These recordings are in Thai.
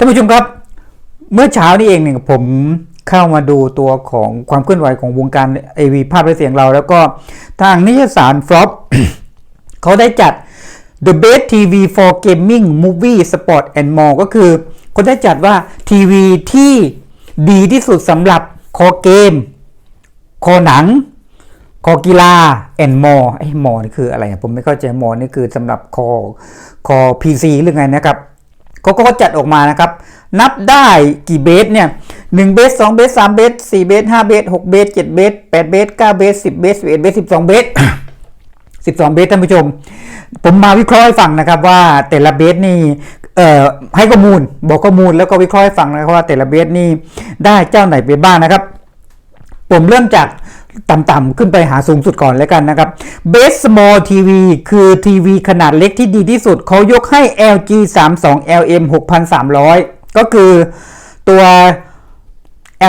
ท่านผู้ชมครับ เมื่อเช้านี้เองเนี่ยผมเข้ามาดูตัวของความเคลื่อนไหวของวงการเอวีภาพและเสียงเรา แล้วก็ทางนิยสารฟลอปเขาได้จัด The Best TV for Gaming Movie Sport and More ก็คือเขาได้จัดว่าทีวีที่ดีที่สุดสำหรับคอเกม คอหนัง คอกีฬาแอนมอไอ้มอนี่คืออะไรผมไม่เข้าใจมอนี่คือสำหรับคอคอพีซีหรือไงนะครับ เขาก็จัดออกมานะครับ นับได้กี่เบสเนี่ยหนึ่งเบสสองเบสสามเบสสี่เบสห้าเบสหกเบสเจ็ดเบสแปดเบสเก้าเบสสิบเบสสิบเอ็ดเบสสิบสองเบส12เบสท่านผู้ชม ผมมาวิเคราะห์ให้ฟังนะครับว่าแต่ละเบสนี่เอ่อให้ข้อมูลบอกข้อมูลแล้วก็วิเคราะห์ให้ฟังนะครับว่าแต่ละเบสนี่ได้เจ้าไหนไปบ้างนะครับ ผมเริ่มจาก ต่ำๆขึ้นไปหาสูงสุดก่อนแล้วกันนะครับ Best Small TV คือทีวีขนาดเล็กที่ดีที่สุดเขายกให้ LG 32 LM 6300 ก็คือตัว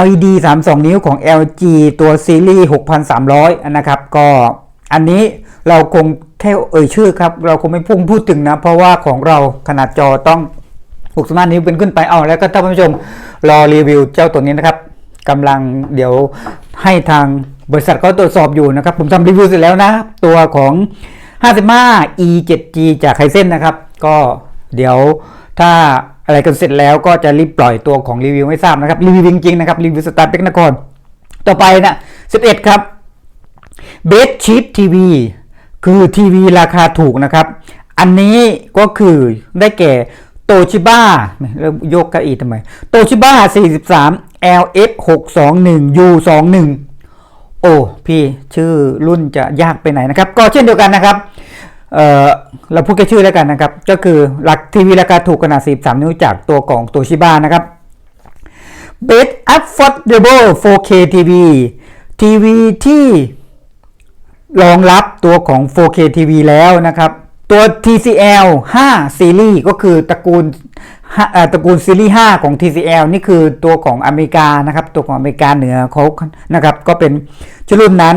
LED 32 นิ้วของ LG ตัวซีรีส์ 6,300 นะครับ ก็อันนี้เราคงแค่เอ่ยชื่อครับ เราคงไม่พุ่งพูดถึงนะ เพราะว่าของเราขนาดจอต้อง65นิ้วเป็นขึ้นไปเอาแล้วก็ท่านผู้ชมรอรีวิวเจ้าตัวนี้นะครับกำลังเดี๋ยวให้ทาง บริษัทเขาตรวจสอบอยู่นะครับ ผมทำรีวิวเสร็จแล้วนะ ตัวของ 55 e 7 g จากไคเส้นนะครับ ก็เดี๋ยวถ้าอะไรกันเสร็จแล้วก็จะรีบปล่อยตัวของรีวิวให้ทราบนะครับ รีวิวจริงๆนะครับ รีวิวสตาร์เป็กนคร ต่อไปนะ 11 ครับเบสชีพทีวีคือทีวีราคาถูกนะครับ อันนี้ก็คือได้แก่โตชิบ้าเริ่มยกเก้าอี้ทำไมโตชิบ้า43 LF 621 U 21 โอ้พี่ชื่อรุ่นจะยากไปไหนนะครับ ก็เช่นเดียวกันนะครับเเราพูดแค่ชื่อแล้วกันนะครับ ก็คือหลักทีวีราคาถูกขนาด 43 นิ้วจากตัวของโตชิบ้านะครับ Best Affordable 4K TV ทีวีที่รองรับตัวของ 4K TV แล้วนะครับ ตัว TCL 5 ซีรีส์ก็คือตระกูลตระกูลซีรีส์ 5 ของ TCL นี่คือตัวของอเมริกานะครับ ตัวของอเมริกาเหนือเขานะครับ ก็เป็นชื่อรุ่นนั้น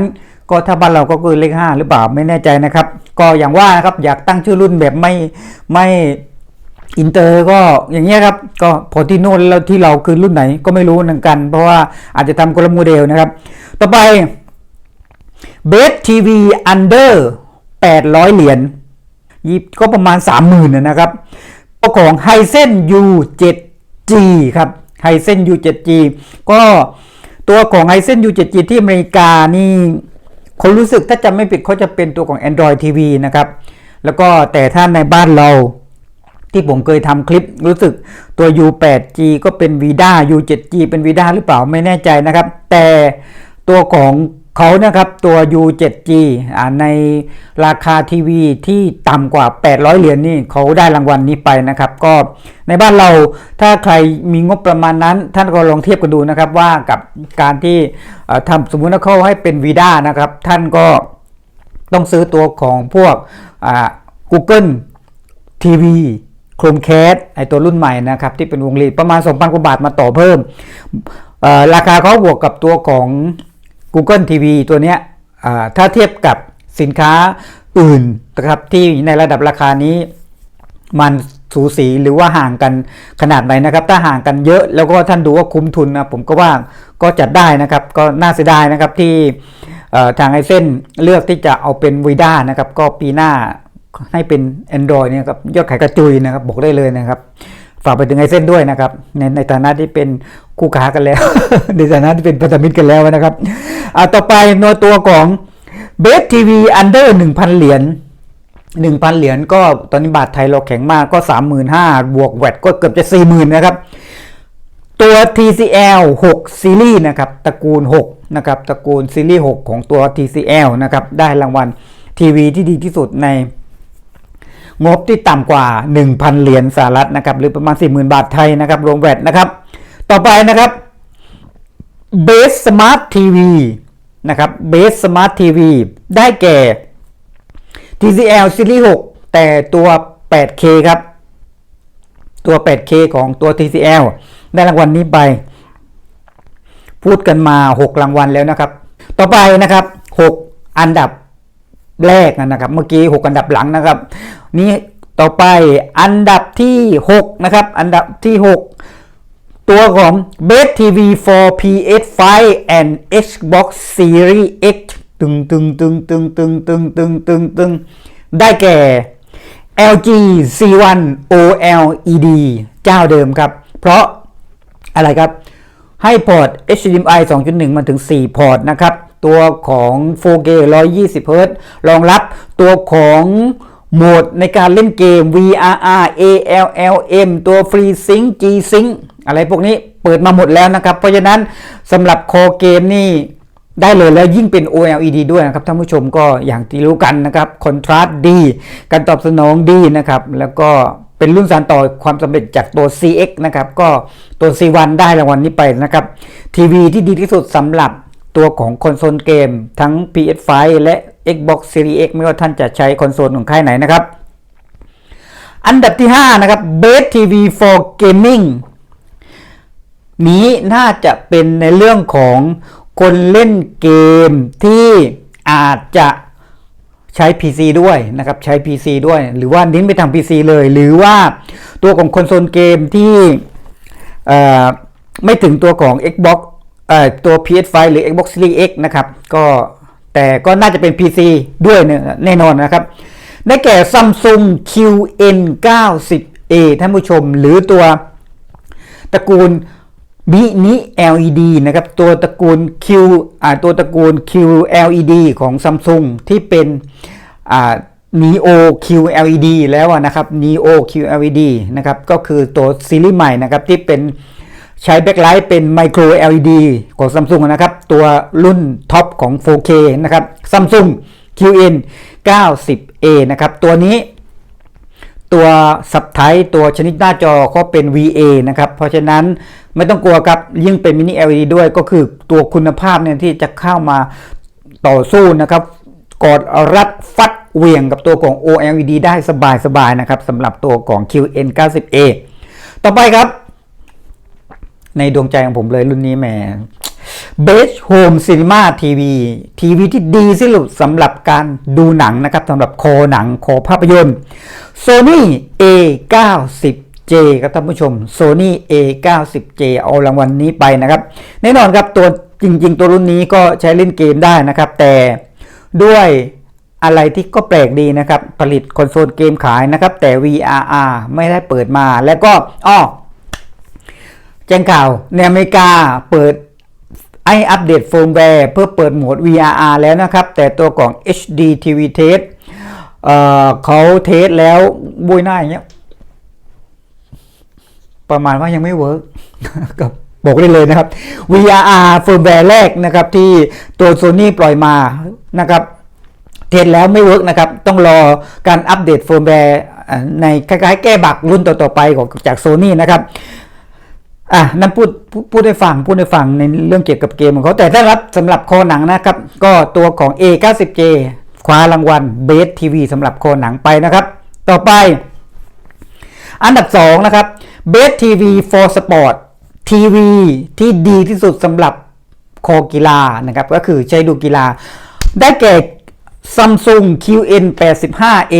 ก็ถ้าบ้านเราก็คือเลข 5 หรือเปล่าไม่แน่ใจนะครับ ก็อย่างว่านะครับอยากตั้งชื่อรุ่นแบบไม่ไม่อินเตอร์ก็อย่างเงี้ยครับ ก็พอที่โน่นแล้วที่เราคือรุ่นไหนก็ไม่รู้เหมือนกัน เพราะว่าอาจจะทำคนลโมเดลนะครับ ต่อไปเบสทีวีอันเดอร์800 เหรียญ ยิบก็ประมาณ 30,000นะนะครับก็ของไฮเซน U7G ครับไฮเซน U7G ก็ตัวของไฮเซน U7G ที่อเมริกานี่คนรู้สึกถ้าจำไม่ผิดเขาจะเป็นตัวของ Android TV นะครับ แล้วก็แต่ถ้าในบ้านเราที่ผมเคยทำคลิปรู้สึกตัว U8G ก็เป็น Vida U7G เป็น Vida หรือเปล่าไม่แน่ใจนะครับ แต่ตัวของ เขานะครับตัว U7G ในราคาทีวีที่ต่ำกว่า 800 เหรียญนี่เขาได้รางวัลนนี้ไปนะครับ ก็ในบ้านเราถ้าใครมีงบประมาณนั้น ท่านก็ลองเทียบกันดูนะครับว่ากับการที่ทำสมมุติว่าเขาให้เป็น Vida นะครับ ท่านก็ต้องซื้อตัวของพวก Google ทีวีโครมแคสไอตัวรุ่นใหม่นะครับ ที่เป็นวงลีดประมาณ 2,000 กว่าบาทมาต่อเพิ่ม ราคาเขาบวกกับตัวของ Google TV ตัวเนี้ยถ้าเทียบกับสินค้าอื่นนะครับที่ในระดับราคานี้มันสูสีหรือว่าห่างกันขนาดไหนนะครับ ถ้าห่างกันเยอะแล้วก็ท่านดูว่าคุ้มทุนนะผมก็ว่าก็จัดได้นะครับ ก็น่าเสียดายนะครับที่ทางไอเส้นเลือกที่จะเอาเป็นวีด้านะครับ ก็ปีหน้าให้เป็น Android เนี่ยครับยอดขายกระจุยนะครับบอกได้เลยนะครับ ฝากไปถึงไอเส้นด้วยนะครับ ในในฐานะที่เป็นคู่ค้ากันแล้ว ในฐานะที่เป็นพันธมิตรกันแล้วนะครับอ่าต่อไปโนตัวของเบสทีวีอันเดอร์หนึ่งพันเหรียญหนึ่งพันเหรียญก็ตอนนี้บาทไทยเราแข็งมากก็สามหมื่นห้าบวกแวดก็เกือบจะสี่หมื่นนะครับ ตัว TCL 6 ซีรีส์นะครับตระกูล 6 นะครับตระกูลซีรีส์ 6 ของตัว TCL นะครับได้รางวัลทีวีที่ดีที่สุดใน งบที่ต่ำกว่า 1,000 เหรียญสหรัฐนะครับหรือประมาณ 40,000 บาทไทยนะครับรวมแวดนะครับ ต่อไปนะครับ Base Smart TV นะครับ Base Smart TV ได้แก่ TCL Series 6 แต่ตัว 8K ครับ ตัว 8K ของตัว TCL ได้รางวัลนี้ไป พูดกันมา 6 รางวัลแล้วนะครับ ต่อไปนะครับ 6 อันดับ แรกนะครับ เมื่อกี้ 6 อันดับหลังนะครับ นี่ต่อไปอันดับที่ 6 นะครับ อันดับที่ 6 ตัวของ Best TV for PS5 and Xbox Series X ตึงตึงตึงตึงตึงตึงตึงตึงตึงได้แก่ LG C1 OLED เจ้าเดิมครับ เพราะอะไรครับ ให้พอร์ต HDMI 2.1 มาถึง 4 พอร์ตนะครับ ตัวของ 4K 120 Hz รองรับตัวของโหมดในการเล่นเกม VRR ALLM ตัว FreeSync G-Sync อะไรพวกนี้เปิดมาหมดแล้วนะครับ เพราะฉะนั้นสำหรับคอเกมนี่ได้เลยแล้วยิ่งเป็น OLED ด้วยนะครับท่านผู้ชมก็อย่างที่รู้กันนะครับคอนทราสต์ดี การตอบสนองดีนะครับ แล้วก็เป็นรุ่นสานต่อความสำเร็จจากตัว CX นะครับ ก็ตัว C1 ได้รางวัลนี้ไปนะครับ ทีวีที่ดีที่สุดสำหรับ ตัวของคอนโซลเกมทั้ง PS5 และ Xbox Series X ไม่ว่าท่านจะใช้คอนโซลของค่ายไหนนะครับ อันดับที่ 5 นะครับ Best TV for Gaming นี้น่าจะเป็นในเรื่องของคนเล่นเกมที่อาจจะใช้ PC ด้วยนะครับ ใช้ PC ด้วย หรือว่าเน้นไปทาง PC เลย หรือว่าตัวของคอนโซลเกมที่ไม่ถึงตัวของ Xbox เอ่อ ตัว PS5 หรือ Xbox Series X นะครับ ก็แต่ก็น่าจะเป็น PC ด้วยเนี่ยแน่นอนนะครับ ได้แก่ Samsung QN90A ท่านผู้ชม หรือตัวตระกูลมินิ LED นะครับ ตัวตระกูล Q อ่าตัวตระกูล QLED ของ Samsung ที่เป็นอ่า Neo QLED แล้วนะครับ Neo QLED นะครับ ก็คือตัวซีรีส์ใหม่นะครับที่เป็น ใช้แบ็คไลท์เป็น Micro LED ของ Samsung นะครับ ตัวรุ่นท็อปของ 4K นะครับ Samsung QN 90A นะครับ ตัวนี้ ตัวสับไทตัวชนิดหน้าจอก็เป็น VA นะครับ เพราะฉะนั้นไม่ต้องกลัวครับยิ่งเป็นมินิ LED ด้วยก็คือตัวคุณภาพเนี่ยที่จะเข้ามาต่อสู้นะครับกอดรัดฟัดเหวี่ยงกับตัวของ OLED ได้สบายๆนะครับสำหรับตัวของ QN90A ต่อไปครับ ในดวงใจของผมเลยรุ่นนี้แหม Best Home Cinema TV ทีวีที่ดีที่สุดสำหรับการดูหนังนะครับสำหรับคอหนังคอภาพยนตร์ Sony A90J ครับท่านผู้ชม Sony A90J เอารางวัลนนี้ไปนะครับ แน่นอนครับตัวจริง ๆ ตัวรุ่นนี้ก็ใช้เล่นเกมได้นะครับ แต่ด้วยอะไรที่ก็แปลกดีนะครับ ผลิตคอนโซลเกมขายนะครับ แต่ VRR ไม่ได้เปิดมาแล้วก็อ้อ จ้งข่าวในอเมริกาเปิดไออัปเดตเฟิร์มแวร์เพื่อเปิดโหมด VRR แล้วนะครับ แต่ตัวของ HD TV Test เอ่อเขาเทสแล้วบุยหน้าอย่างเงี้ย ประมาณว่ายังไม่เวิร์กกับบอกได้เลยนะครับ VRR เฟิร์มแวร์แรกนะครับ ที่ตัว Sony ปล่อยมานะครับเทสแล้วไม่เวิร์กนะครับ ต้องรอการอัปเดตเฟิร์มแวร์อ่าในคล้ายๆแก้บักรุ่นต่อๆไปของจาก Sony นะครับ อะนั่นพูดพูดให้ฟังพูดให้ฟังในเรื่องเกี่ยวกับเกมของเขาแต่ถ้ารับสำหรับคอหนังนะครับ ก็ตัวของ A90J คว้ารางวัล Best TV สำหรับคอหนังไปนะครับ ต่อไป อันดับ 2 นะครับ Best TV for Sport ทีวีที่ดีที่สุดสำหรับคอกีฬานะครับ ก็คือใช้ดูกีฬา ได้แก่ Samsung QN85A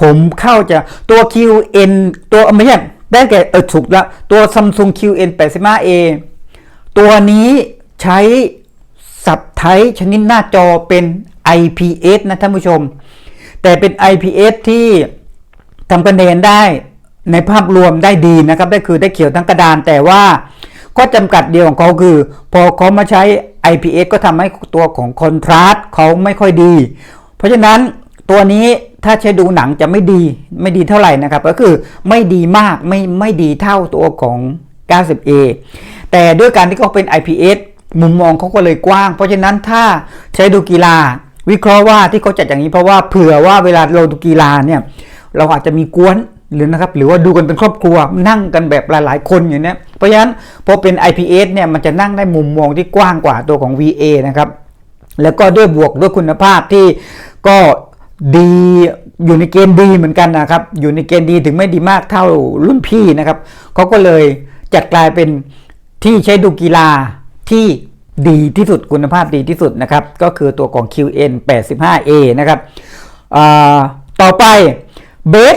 ผมเข้าจะตัว QN ตัวไม่ใช่ ได้แก่เออถูกแล้วตัว Samsung QN 85A ตัวนี้ใช้สับไทยชนิดหน้าจอเป็น IPS นะท่านผู้ชม แต่เป็น IPS ที่ทำคะแนนได้ในภาพรวมได้ดีนะครับ ได้คือได้เขียวทั้งกระดาน แต่ว่าข้อจำกัดเดียวของเขาคือ พอเขามาใช้ IPS ก็ทำให้ตัวของคอนทราสต์เขาไม่ค่อยดี เพราะฉะนั้น ตัวนี้ถ้าใช้ดูหนังจะไม่ดีไม่ดีเท่าไหร่นะครับ ก็คือไม่ดีมากไม่ไม่ดีเท่าตัวของ 90A แต่ด้วยการที่เขาเป็น IPS มุมมองเขาก็เลยกว้าง เพราะฉะนั้นถ้าใช้ดูกีฬา วิเคราะห์ว่าที่เขาจัดอย่างนี้เพราะว่าเผื่อว่าเวลาเราดูกีฬาเนี่ยเราอาจจะมีกวนหรือนะครับหรือว่าดูกันเป็นครอบครัวนั่งกันแบบหลาย ๆ คนอย่างนี้เพราะฉะนั้นพอเป็น IPS เนี่ยมันจะนั่งได้มุมมองที่กว้างกว่าตัวของ VA นะครับแล้วก็ด้วยบวกด้วยคุณภาพที่ก็ ดีอยู่ในเกณฑ์ดีเหมือนกันนะครับ อยู่ในเกณฑ์ดีถึงไม่ดีมากเท่ารุ่นพี่นะครับเขาก็เลยจัดกลายเป็นที่ใช้ดูกีฬาที่ดีที่สุดคุณภาพดีที่สุดนะครับ ก็คือตัวของ QN 85A นะครับต่อไปเบส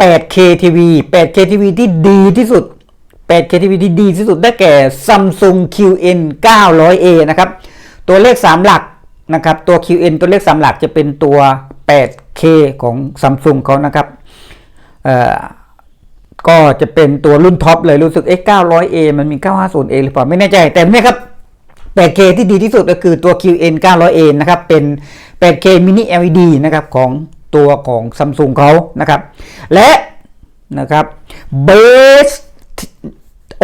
8K TV 8K TV ที่ดีที่สุด 8K TV ที่ดีที่สุดได้แก่ Samsung QN 900A นะครับ ตัวเลข 3 หลัก นะครับตัว QN ตัวเลข3หลักจะเป็นตัว 8K ของ Samsung เขานะครับก็จะเป็นตัวรุ่นท็อปเลยรู้สึก X 900A มันมี 950A หรือเปล่าไม่แน่ใจ แต่เนี่ยครับ 8K ที่ดีที่สุดก็คือตัว QN 900A นะครับ เป็น 8K mini LED นะครับของตัวของ Samsung เขานะครับ และนะครับ Base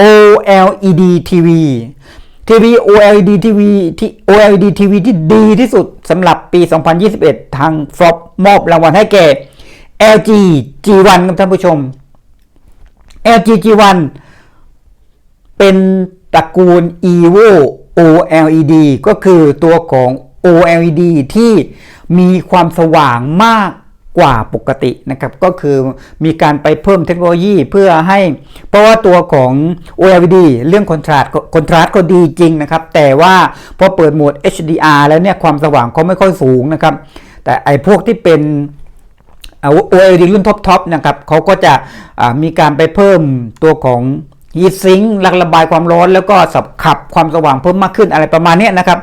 OLED TV ทีวี OLED TV ที่ OLED TV ที่ดีที่สุดสำหรับปี 2021 ทางฟลอปมอบรางวัลให้แก่ LG G1 ครับท่านผู้ชม LG G1 เป็นตระกูล EVO OLED ก็คือตัวของ OLED ที่มีความสว่างมาก กว่าปกตินะครับก็คือมีการไปเพิ่มเทคโนโลยีเพื่อให้ เพราะว่าตัวของ OLED เรื่องคอนทราสต์คอนทราสต์ก็ดีจริงนะครับ แต่ว่าพอเปิดโหมด HDR แล้วเนี่ยความสว่างเขาไม่ค่อยสูงนะครับ แต่ไอพวกที่เป็น OLED รุ่นท็อปๆนะครับเขาก็จะมีการไปเพิ่มตัวของฮีทซิงค์ระบายความร้อนแล้วก็สับขับความสว่างเพิ่มมากขึ้นอะไรประมาณนี้นะครับ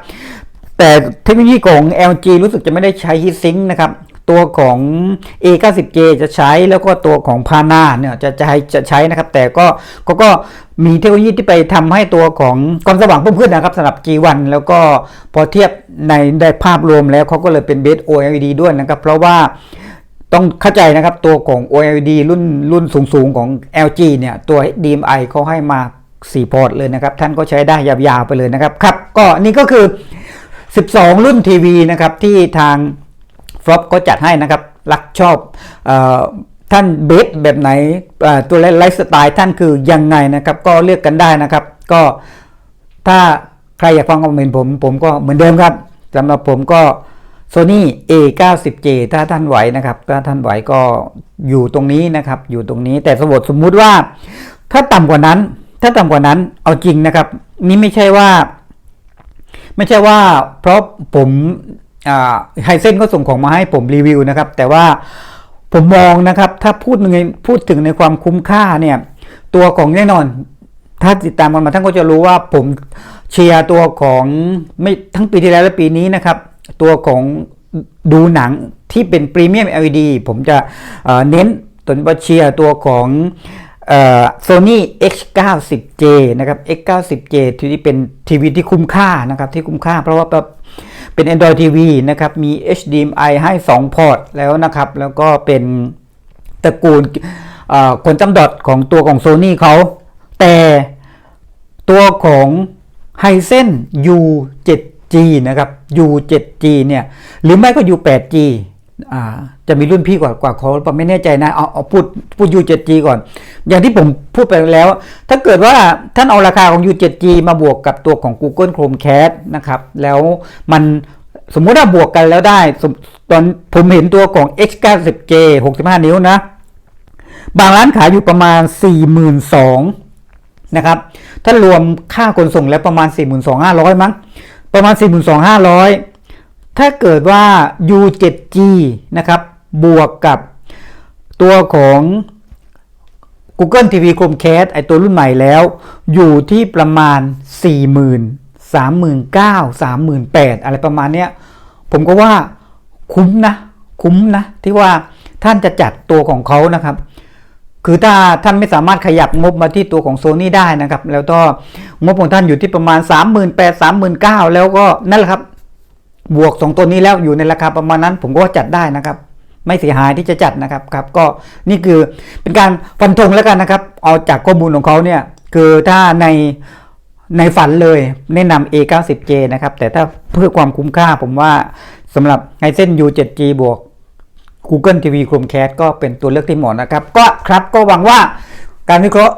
แต่เทคโนโลยีของ LG รู้สึกจะไม่ได้ใช้ฮีทซิงค์นะครับ ตัวของ A90J จะใช้แล้วก็ตัวของพานาเนี่ยจะใช้จะใช้นะครับ แต่ก็เขาก็มีเทคโนโลยีที่ไปทำให้ตัวของความสว่างเพิ่มขึ้นนะครับสำหรับ G1 แล้วก็พอเทียบในได้ภาพรวมแล้วเขาก็เลยเป็นเบส OLED ด้วยนะครับ เพราะว่าต้องเข้าใจนะครับตัวของ OLED รุ่นรุ่นสูงๆของ LG เนี่ยตัว DMI เขาให้มา4พอร์ตเลยนะครับ ท่านก็ใช้ได้ยาวๆไปเลยนะครับครับ ก็นี่ก็คือ 12 รุ่นทีวีนะครับที่ทาง ฟลอปก็จัดให้นะครับ รักชอบอท่านเบสแบบไหนตัวไลฟ์สไตล์ท่านคือยังไงนะครับ ก็เลือกกันได้นะครับ ก็ถ้าใครอยากฟังความเห็นผม ผมก็เหมือนเดิมครับสำหรับผมก็ Sony A90J ถ้าท่านไหวนะครับ ถ้าท่านไหวก็อยู่ตรงนี้นะครับ อยู่ตรงนี้แต่สมมติสมมุติว่า ถ้าต่ำกว่านั้น ถ้าต่ำกว่านั้นเอาจริงนะครับ นี่ไม่ใช่ว่า ไม่ใช่ว่า เพราะผม ไฮเซนก็ส่งของมาให้ผมรีวิวนะครับ แต่ว่าผมมองนะครับ ถ้าพูดในพูดถึงในความคุ้มค่าเนี่ย ตัวของแน่นอน ถ้าติดตามกันมาท่านก็จะรู้ว่าผมเชียร์ตัวของไม่ทั้งปีที่แล้วและปีนี้นะครับ ตัวของดูหนังที่เป็นพรีเมียม LED ผมจะเน้นตัวว่าเชียร์ตัวของ โซนี่ X90J นะครับ X90J ที่เป็นทีวีที่คุ้มค่านะครับที่คุ้มค่า เพราะว่าเป็น Android TV นะครับ มี HDMI ให้ 2 พอร์ตแล้วนะครับ แล้วก็เป็นตระกูลคนจำดอดของตัวของ Sony เขา แต่ตัวของ h i s e n U7G นะครับ U7G เนี่ย หรือไม่ก็ U8G จะมีรุ่นพี่กว่ากว่าเขาผมไม่แน่ใจนะเอาเอาพูดพูด U7G ก่อน อย่างที่ผมพูดไปแล้ว ถ้าเกิดว่าท่านเอาราคาของ U7G มาบวกกับตัวของ Google Chromecast นะครับ แล้วมันสมมุติว่าบวกกันแล้วได้ ตอนผมเห็นตัวของ X90J 65 นิ้วนะ บางร้านขายอยู่ประมาณ 42,000นะครับ ถ้ารวมค่าขนส่งแล้วประมาณ 42,500 มั้ง ประมาณ 42,500 ถ้าเกิดว่า U7G นะครับ บวกกับตัวของ Google TV Chromecast ไอตัวรุ่นใหม่แล้ว อยู่ที่ประมาณ 40,000 39,000 38,000 อะไรประมาณเนี้ย ผมก็ว่าคุ้มนะ คุ้มนะ ที่ว่าท่านจะจัดตัวของเขานะครับ คือถ้าท่านไม่สามารถขยับงบมาที่ตัวของโซนี่ได้นะครับ แล้วก็งบของท่านอยู่ที่ประมาณ 38,000 39,000 แล้วก็นั่นแหละครับ บวก 2 ตัวนี้แล้วอยู่ในราคาประมาณนั้น ผมก็จัดได้นะครับ ไม่เสียหายที่จะจัดนะครับครับ ก็นี่คือเป็นการฟันธงแล้วกันนะครับ เอาจากข้อมูลของเขาเนี่ยคือถ้าในในฝันเลยแนะนำ A90J นะครับ แต่ถ้าเพื่อความคุ้มค่าผมว่าสำหรับไฮเส้น U7G บวก Google TV Chromecast ก็เป็นตัวเลือกที่เหมาะนะครับ ก็ครับก็หวังว่าการวิเคราะห์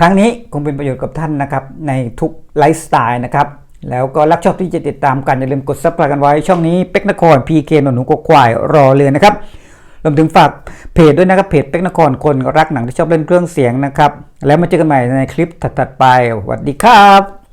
ครั้งนี้คงเป็นประโยชน์กับท่านนะครับ ในทุกไลฟ์สไตล์นะครับ แล้วก็รักชอบที่จะติดตามกัน อย่าลืมกดซับสไครต์กันไว้ ช่องนี้เป็กนคร PK หนหนูกควายรอเลยนะครับรวมถึงฝากเพจด้วยนะครับเพจเป็กนครคนรักหนังที่ชอบเล่นเครื่องเสียงนะครับ แล้วมาเจอกันใหม่ในคลิปถัดๆไปสวัสดีครับ